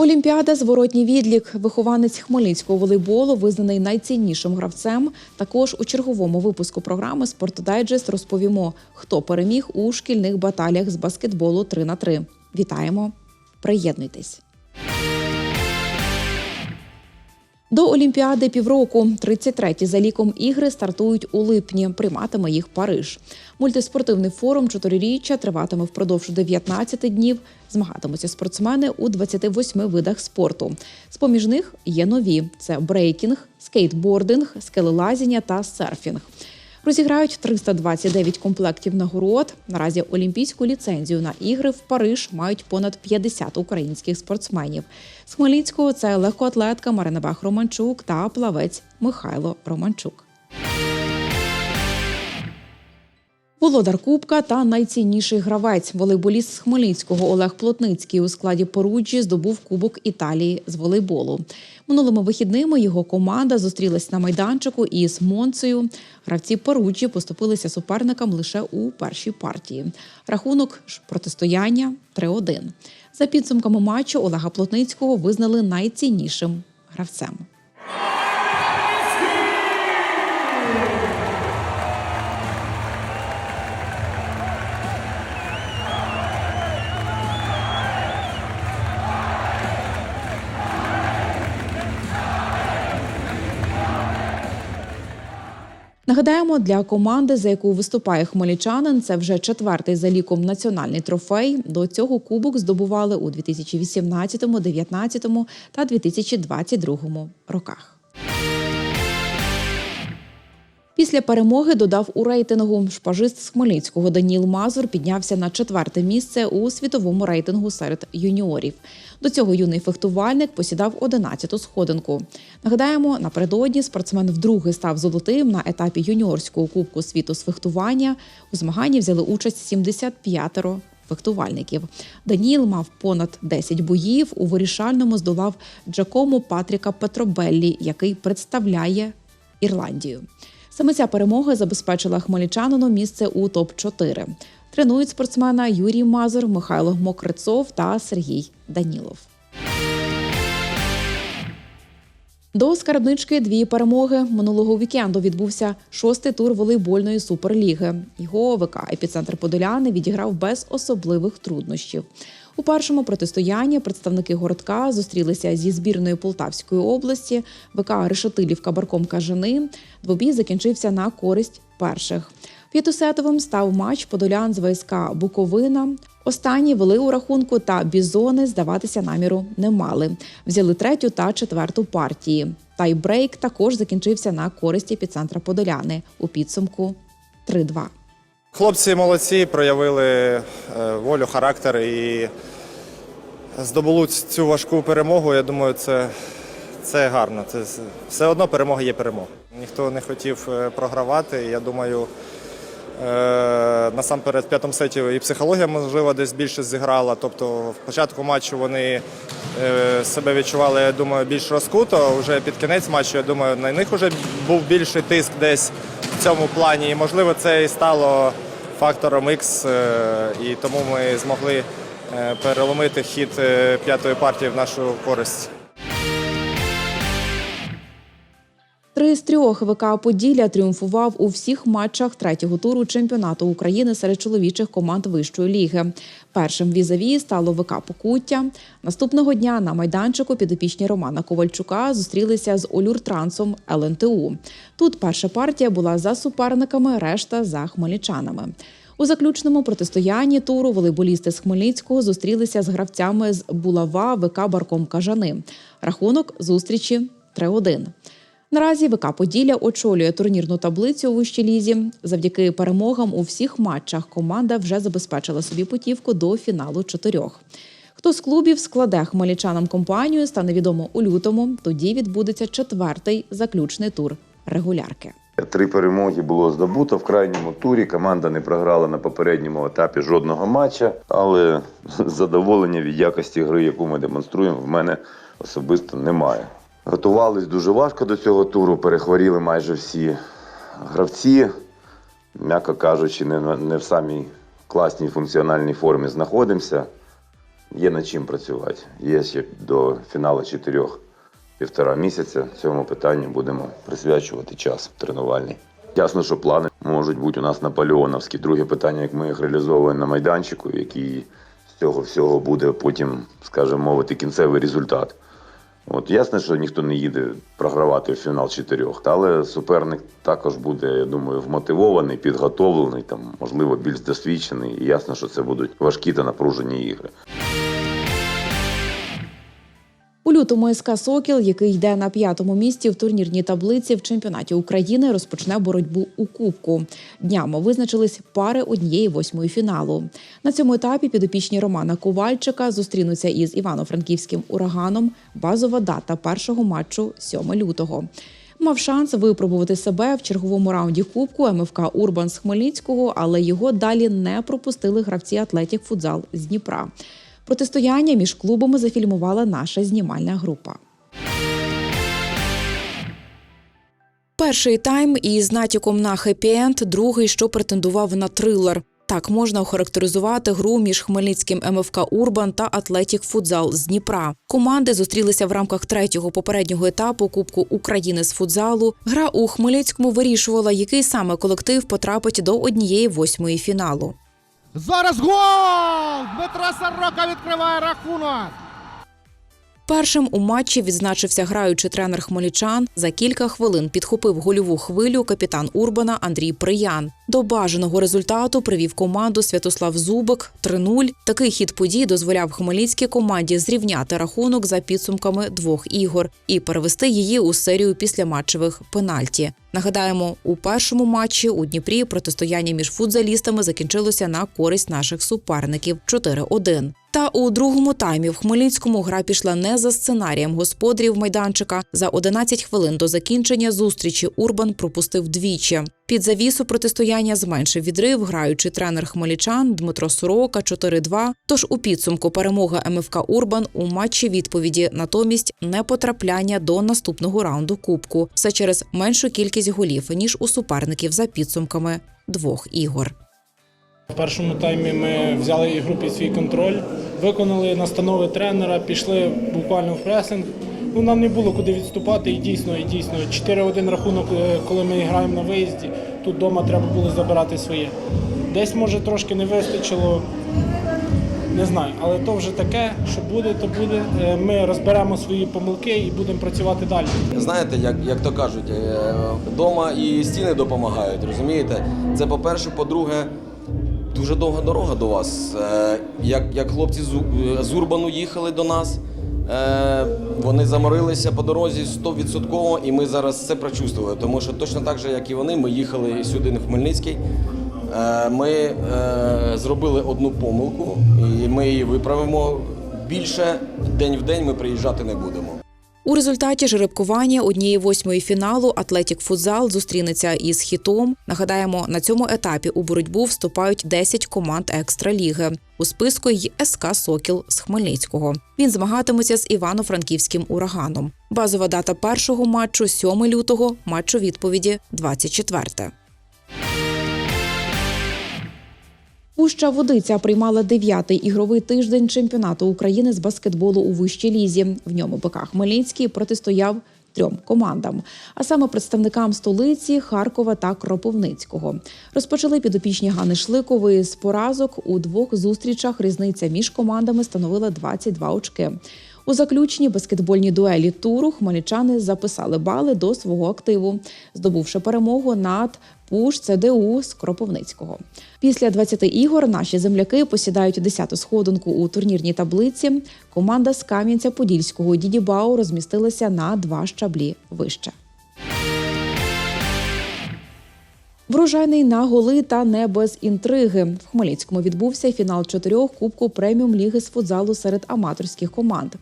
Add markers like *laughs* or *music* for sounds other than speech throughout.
Олімпіада зворотній відлік. Вихованець хмельницького волейболу визнаний найціннішим гравцем. Також у черговому випуску програми «Спортдайджест» розповімо, хто переміг у шкільних баталіях з баскетболу 3 на 3 Вітаємо! Приєднуйтесь! До Олімпіади півроку 33-ті за ліком ігри стартують у липні. Прийматиме їх Париж. Мультиспортивний форум чотириріччя триватиме впродовж 19 днів. Змагатимуться спортсмени у 28 видах спорту. З поміж них є нові: це брейкінг, скейтбординг, скелелазіння та серфінг. Розіграють 329 комплектів нагород. Наразі олімпійську ліцензію на ігри в Париж мають понад 50 українських спортсменів. З Хмельницького це легкоатлетка Марина Бах Романчук та плавець Михайло Романчук. Володар Кубка та найцінніший гравець волейболіст з Хмельницького Олег Плотницький у складі Поруджі здобув Кубок Італії з волейболу. Минулими вихідними його команда зустрілась на майданчику із Монцею. Гравці Поруджі поступилися суперникам лише у першій партії. Рахунок протистояння 3-1. За підсумками матчу Олега Плотницького визнали найціннішим гравцем. Нагадаємо, для команди, за яку виступає хмельничанин, це вже четвертий за ліком національний трофей. До цього кубок здобували у 2018, 2019 та 2022 роках. Після перемоги додав у рейтингу. Шпажист з Хмельницького Даніл Мазур піднявся на четверте місце у світовому рейтингу серед юніорів. До цього юний фехтувальник посідав 11-ту сходинку. Нагадаємо, напередодні спортсмен вдруге став золотим на етапі юніорського кубку світу з фехтування. У змаганні взяли участь 75-ро фехтувальників. Даніл мав понад 10 боїв. У вирішальному здолав Джакому Патріка Петробеллі, який представляє Ірландію. Саме ця перемога забезпечила хмельничанину місце у топ-4. Тренують спортсмена Юрій Мазур, Михайло Мокрицов та Сергій Данілов. До скарбнички дві перемоги. Минулого вікенду відбувся шостий тур волейбольної суперліги. Його ВК епіцентр Подоляни відіграв без особливих труднощів. У першому протистоянні представники городка зустрілися зі збірною Полтавської області. ВК Решетилівка Барком Кажани. Двобій закінчився на користь перших. П'ятисетовим став матч Подолян з ВСК Буковина. Останні вели у рахунку та бізони здаватися наміру не мали. Взяли третю та четверту партії. Тайбрейк також закінчився на користь епіцентра Подоляни у підсумку 3-2. Хлопці молодці, проявили е, волю, характер і здобули цю важку перемогу. Я думаю, це, це гарно. Це все одно перемога є перемога. Ніхто не хотів е, програвати. Я думаю, е, насамперед в п'ятому сеті і психологія, можливо, десь більше зіграла. Тобто, в початку матчу вони себе відчували, я думаю, більш розкуто. Вже під кінець матчу, я думаю, на них вже був більший тиск десь в цьому плані. І, можливо, це і стало фактором X, е, і тому ми змогли е, переломити хід е, п'ятої партії в нашу користь. Три з трьох ВК Поділля тріумфував у всіх матчах третього туру чемпіонату України серед чоловічих команд вищої ліги. Першим візаві стало ВК Покуття. Наступного дня на майданчику підопічні Романа Ковальчука зустрілися з Олюртрансом ЛНТУ. Тут перша партія була за суперниками, решта за хмельничанами. У заключному протистоянні туру волейболісти з Хмельницького зустрілися з гравцями з Булава ВК Барком Кажани. Рахунок зустрічі 3-1. Наразі ВК Поділля очолює турнірну таблицю у вищій лізі. Завдяки перемогам у всіх матчах команда вже забезпечила собі путівку до фіналу чотирьох. Хто з клубів складе хмельничанам компанію, стане відомо у лютому. Тоді відбудеться четвертий заключний тур регулярки. Три перемоги було здобуто в крайньому турі. Команда не програла на попередньому етапі жодного матча, але *laughs* задоволення від якості гри, яку ми демонструємо, в мене особисто немає. Готувались дуже важко до цього туру, перехворіли майже всі гравці, м'яко кажучи, не, не в самій класній функціональній формі знаходимося. є над чим працювати. Є ще до фіналу чотирьох півтора місяця. Цьому питанню будемо присвячувати час тренувальний. Ясно, що плани можуть бути у нас наполеоновські. Друге питання, як ми їх реалізовуємо на майданчику, який з цього всього буде потім, скажімо мовити, кінцевий результат. От ясно, що ніхто не їде програвати в фінал чотирьох, але суперник також буде, я думаю, вмотивований, підготовлений, там можливо більш досвідчений. І ясно, що це будуть важкі та напружені ігри. Лютому СК Сокіл, який йде на п'ятому місці в турнірній таблиці в чемпіонаті України, розпочне боротьбу у Кубку. Днями визначились пари однієї восьмої фіналу. На цьому етапі підопічні Романа Ковальчика зустрінуться із івано-франківським ураганом. Базова дата першого матчу 7 лютого. Мав шанс випробувати себе в черговому раунді Кубку МФК Урбан з Хмельницького, але його далі не пропустили гравці Атлетік Футзал з Дніпра. Протистояння між клубами зафільмувала наша знімальна група. Перший тайм із натяком на хеппі-енд, другий, що претендував на трилер. Так можна охарактеризувати гру між Хмельницьким МФК Урбан та Атлетік Футзал з Дніпра. Команди зустрілися в рамках третього попереднього етапу Кубку України з футзалу. Гра у Хмельницькому вирішувала, який саме колектив потрапить до однієї восьмої фіналу. Зараз гол! Дмитра Сорока відкриває рахунок. Першим у матчі відзначився граючий тренер хмельничан. За кілька хвилин підхопив гольову хвилю капітан Урбана Андрій Приян. До бажаного результату привів команду Святослав Зубик 3-0. Такий хід подій дозволяв хмельницькій команді зрівняти рахунок за підсумками двох ігор і перевести її у серію післяматчевих пенальті. Нагадаємо, у першому матчі у Дніпрі протистояння між футзалістами закінчилося на користь наших суперників 4-1. Та у другому таймі в Хмельницькому гра пішла не за сценарієм господарів майданчика. За 11 хвилин до закінчення зустрічі Урбан пропустив двічі. Під завісу протистояння зменшив відрив, граючи тренер хмельничан Дмитро Сорока 4-2. Тож у підсумку перемога МФК Урбан у матчі відповіді натомість не потрапляння до наступного раунду кубку. Все через меншу кількість голів ніж у суперників за підсумками двох ігор. В першому таймі ми взяли ігру під свій контроль, виконали настанови тренера, пішли буквально в пресинг. Ну, нам не було куди відступати, і дійсно, і дійсно. 4-1 рахунок, е, коли ми граємо на виїзді, тут вдома треба було забирати своє. Десь, може, трошки не вистачило, не знаю, але то вже таке, що буде, то буде. Е, Ми розберемо свої помилки і будемо працювати далі. Знаєте, як, як то кажуть, вдома і стіни допомагають, розумієте? Це по-перше, по-друге, дуже довга дорога до вас. Е, Як, як хлопці з, з Урбану їхали до нас, е, вони заморилися по дорозі 100% і ми зараз це прочувствували. Тому що точно так же, як і вони, ми їхали сюди в Хмельницький. Е, Ми е, зробили одну помилку і ми її виправимо. Більше день в день ми приїжджати не будемо. У результаті жеребкування однієї восьмої фіналу Атлетік Футзал зустрінеться із хітом. Нагадаємо, на цьому етапі у боротьбу вступають 10 команд екстраліги. У списку й СК Сокіл з Хмельницького. Він змагатиметься з Івано-Франківським ураганом. Базова дата першого матчу 7 лютого, матчу відповіді 24. Пуща Водиця приймала дев'ятий ігровий тиждень чемпіонату України з баскетболу у вищій лізі. В ньому БК Хмельницький протистояв трьом командам, а саме представникам столиці, Харкова та Кропивницького. Розпочали підопічні Гани Шликової з поразок у двох зустрічах. Різниця між командами становила 22 очки. У заключній баскетбольній дуелі туру хмельничани записали бали до свого активу, здобувши перемогу над Пуш ЦДУ з Кропивницького. Після 20 ігор наші земляки посідають 10-ту сходинку у турнірній таблиці. Команда з Кам'янця-Подільського Дідібау розмістилася на два щаблі вище. Врожайний на голи та не без інтриги. В Хмельницькому відбувся фінал чотирьох Кубку преміум ліги з футзалу серед аматорських команд.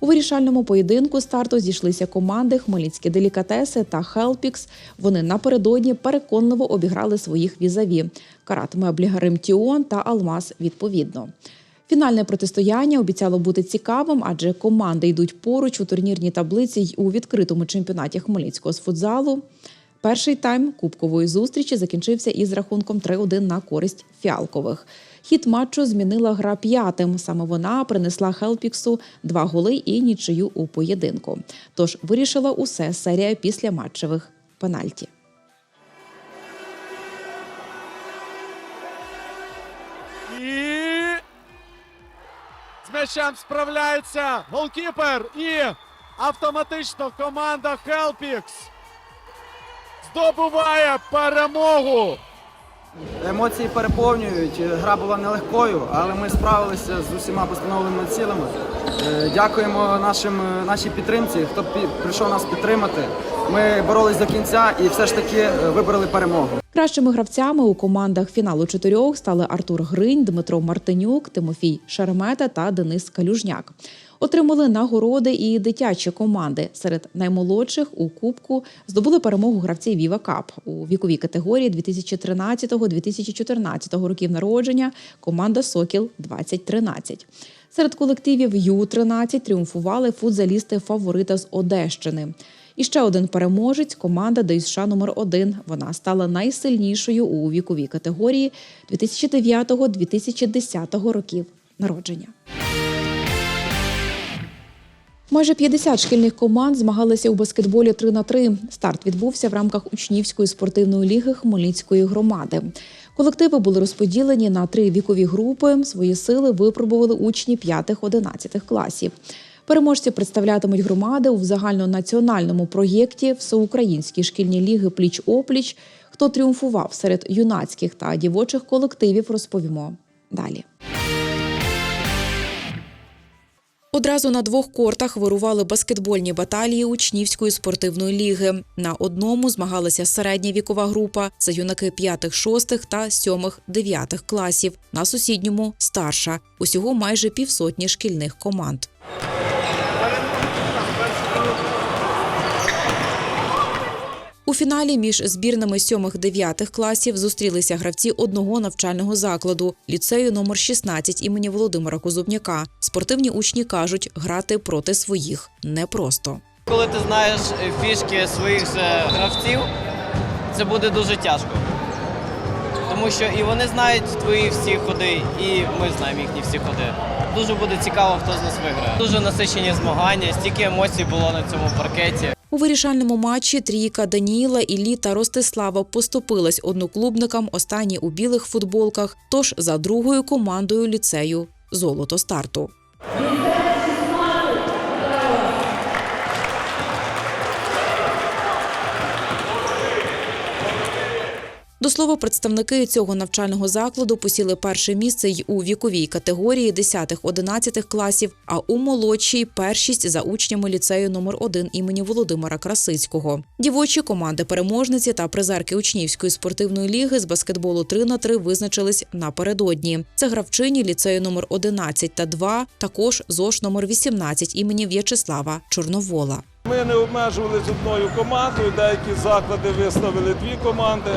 У вирішальному поєдинку старту зійшлися команди Хмельницькі делікатеси та Хелпікс. Вони напередодні переконливо обіграли своїх візаві Карат Меблі Гарим Тіон та Алмаз відповідно. Фінальне протистояння обіцяло бути цікавим, адже команди йдуть поруч у турнірній таблиці й у відкритому чемпіонаті Хмельницького з футзалу. Перший тайм кубкової зустрічі закінчився із рахунком 3-1 на користь фіалкових. Хід матчу змінила гра п'ятим. Саме вона принесла Хелпіксу два голи і нічию у поєдинку. Тож вирішила усе серія після матчевих пенальті. І з м'ячем справляється голкіпер. І автоматично команда Хелпікс здобуває перемогу. Емоції переповнюють. Гра була нелегкою, але ми справилися з усіма постановленими цілями. Е, Дякуємо нашим, нашій підтримці, хто прийшов нас підтримати. Ми боролись до кінця і все ж таки е, вибрали перемогу. Кращими гравцями у командах фіналу чотирьох стали Артур Гринь, Дмитро Мартинюк, Тимофій Шеремета та Денис Калюжняк. Отримали нагороди і дитячі команди. Серед наймолодших у кубку здобули перемогу гравці Віва Кап у віковій категорії 2013-2014 років народження. Команда Сокіл 2013 Серед колективів Ю-13 тріумфували футзалісти фаворита з Одещини. І ще один переможець команда ДЮСШ номер 1 Вона стала найсильнішою у віковій категорії 2009-2010 років народження. Майже 50 шкільних команд змагалися у баскетболі 3 на 3 Старт відбувся в рамках учнівської спортивної ліги Хмельницької громади. Колективи були розподілені на три вікові групи. Свої сили випробували учні 5-11 класів. Переможці представлятимуть громади у загальнонаціональному проєкті Всеукраїнські шкільні ліги Пліч опліч. Хто тріумфував серед юнацьких та дівочих колективів, розповімо далі. Одразу на двох кортах вирували баскетбольні баталії учнівської спортивної ліги. На одному змагалася середня вікова група це юнаки 5-6 та 7-9 класів. На сусідньому старша. Усього майже півсотні шкільних команд. У фіналі між збірними 7-9 класів зустрілися гравці одного навчального закладу ліцею номер 16 імені Володимира Козубняка. Спортивні учні кажуть, грати проти своїх непросто. Коли ти знаєш фішки своїх же гравців, це буде дуже тяжко. Тому що і вони знають твої всі ходи, і ми знаємо їхні всі ходи. Дуже буде цікаво, хто з нас виграє. Дуже насичені змагання, стільки емоцій було на цьому паркеті. У вирішальному матчі трійка Даніїла, Іллі та Ростислава поступилась одноклубникам останні у білих футболках. Тож за другою командою ліцею золото старту. До слова, представники цього навчального закладу посіли перше місце й у віковій категорії 10-11 класів, а у молодшій першість за учнями ліцею номер 1 імені Володимира Красицького. Дівочі команди переможниці та призерки учнівської спортивної ліги з баскетболу 3 на 3 визначились напередодні. Це гравчині ліцею номер 11 та 2, також ЗОШ номер 18 імені В'ячеслава Чорновола. Ми не обмежувалися одною командою, деякі заклади виставили дві команди.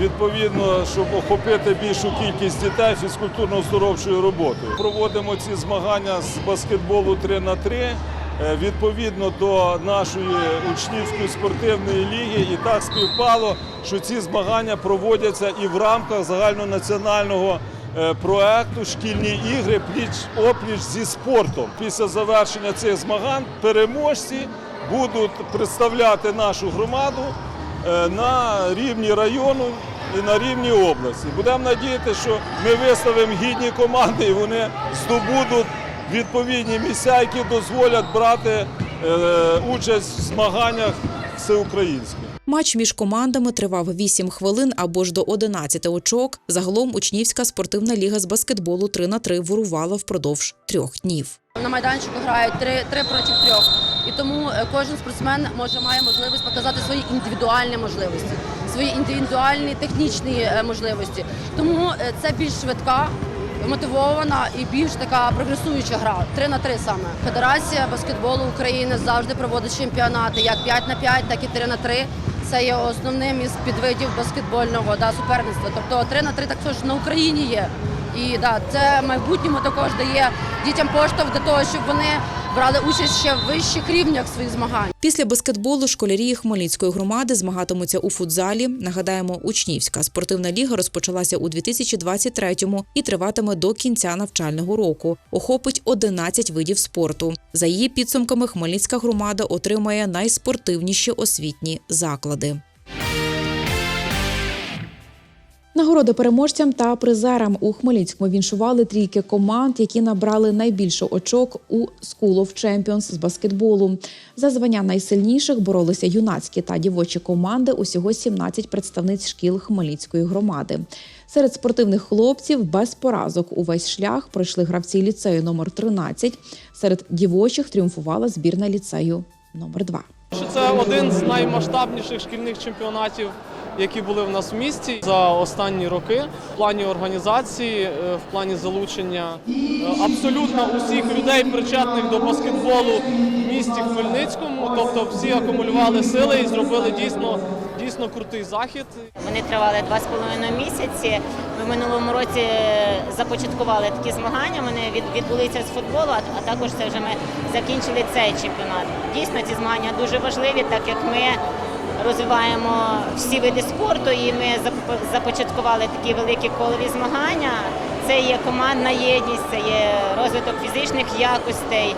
Відповідно, щоб охопити більшу кількість дітей фізкультурно-оздоровчою роботою. Проводимо ці змагання з баскетболу 3 на 3 е, відповідно до нашої учнівської спортивної ліги. І так співпало, що ці змагання проводяться і в рамках загальнонаціонального е, проекту Шкільні ігри пліч опліч зі спортом. Після завершення цих змагань переможці будуть представляти нашу громаду на рівні району і на рівні області. Будемо надіяти, що ми виставимо гідні команди і вони здобудуть відповідні місця, які дозволять брати е, участь в змаганнях всеукраїнських. Матч між командами тривав 8 хвилин або ж до 11 очок. Загалом учнівська спортивна ліга з баскетболу 3 на 3 вирувала впродовж трьох днів. На майданчику грають три, три проти трьох. І тому е, кожен спортсмен може має можливість показати свої індивідуальні можливості, свої індивідуальні технічні е, можливості. Тому е, це більш швидка, мотивована і більш така прогресуюча гра. 3 на 3 саме. Федерація баскетболу України завжди проводить чемпіонати як 5 на 5, так і 3 на 3. Це є основним із підвидів баскетбольного да, суперництва. Тобто 3 на 3 також на Україні є. І да, це в майбутньому також дає дітям поштовх для того, щоб вони брали участь ще в вищих рівнях своїх змагань. Після баскетболу школярі Хмельницької громади змагатимуться у футзалі. Нагадаємо, учнівська спортивна ліга розпочалася у 2023-му і триватиме до кінця навчального року. Охопить 11 видів спорту. За її підсумками, Хмельницька громада отримає найспортивніші освітні заклади. Нагороди переможцям та призерам у Хмельницькому віншували трійки команд, які набрали найбільше очок у School of Champions з баскетболу. За звання найсильніших боролися юнацькі та дівочі команди. Усього 17 представниць шкіл Хмельницької громади. Серед спортивних хлопців без поразок увесь шлях пройшли гравці ліцею номер 13. Серед дівочих тріумфувала збірна ліцею номер 2 Що це один з наймасштабніших шкільних чемпіонатів, які були в нас в місті за останні роки. В плані організації, е, в плані залучення е, абсолютно усіх людей, причетних до баскетболу в місті Хмельницькому. Тобто всі акумулювали сили і зробили дійсно, дійсно крутий захід. Вони тривали два з половиною місяці. Ми в минулому році започаткували такі змагання. Вони від- відбулися з футболу, а також це вже ми закінчили цей чемпіонат. Дійсно, ці змагання дуже важливі, так як ми розвиваємо всі види спорту, і ми зап- започаткували такі великі колові змагання. Це є командна єдність, це є розвиток фізичних якостей.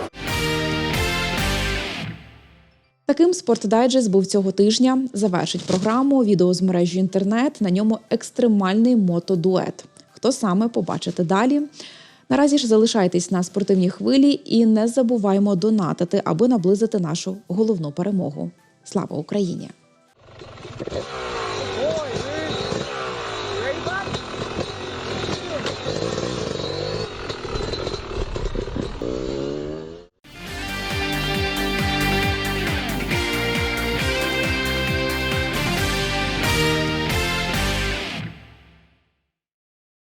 Таким спортдайджест був цього тижня. Завершить програму відео з мережі інтернет. На ньому екстремальний мотодует. Хто саме побачите далі? Наразі ж залишайтесь на спортивній хвилі і не забуваймо донатити, аби наблизити нашу головну перемогу. Слава Україні! Yeah.